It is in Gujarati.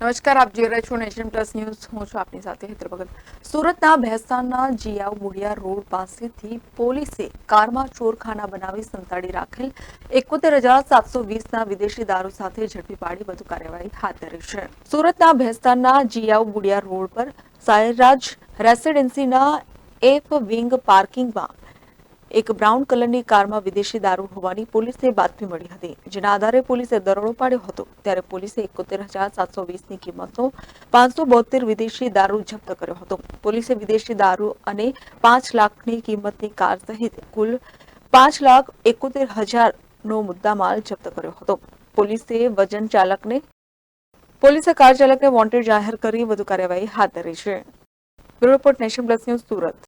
નમસ્કાર, આપ જોઈ રહ્યા છો નેશન પ્લસ ન્યૂઝ. હું છું આપની સાથે હેતર સુરતના ભેસ્તાનના જીયાવ બુડિયા રોડ પાસેથી પોલીસે કારમાં ચોરખાના બનાવી સંતાડી રાખેલ એકોતેર હજાર સાતસો વીસના વિદેશી દારૂ સાથે ઝડપી પાડી વધુ કાર્યવાહી હાથ ધરી છે. સુરતના ભેસ્તાનના જીયાવ બુડિયા રોડ પર સાયરાજ રેસિડેન્સીના એફ વિંગ પાર્કિંગમાં એક બ્રાઉન કલરની કારમાં વિદેશી દારૂ હોવાની પોલીસને બાતમી મળી હતી, જેના આધારે પોલીસે દરોડો પાડ્યો હતો. ત્યારે પોલીસે એકોતેર હજાર સાતસો વીસની કિંમતનો પાંચસો બોતેર વિદેશી દારૂ જપ્ત કર્યો હતો. પોલીસે વિદેશી દારૂ અને પાંચ લાખની કિંમતની કાર સહિત કુલ પાંચ લાખ એકોતેર હજારનો મુદ્દામાલ જપ્ત કર્યો હતો. પોલીસે વજન ચાલકને પોલીસે કાર ચાલકને વોન્ટેડ જાહેર કરી વધુ કાર્યવાહી હાથ ધરી છે. Bureau report nation plus news Surat.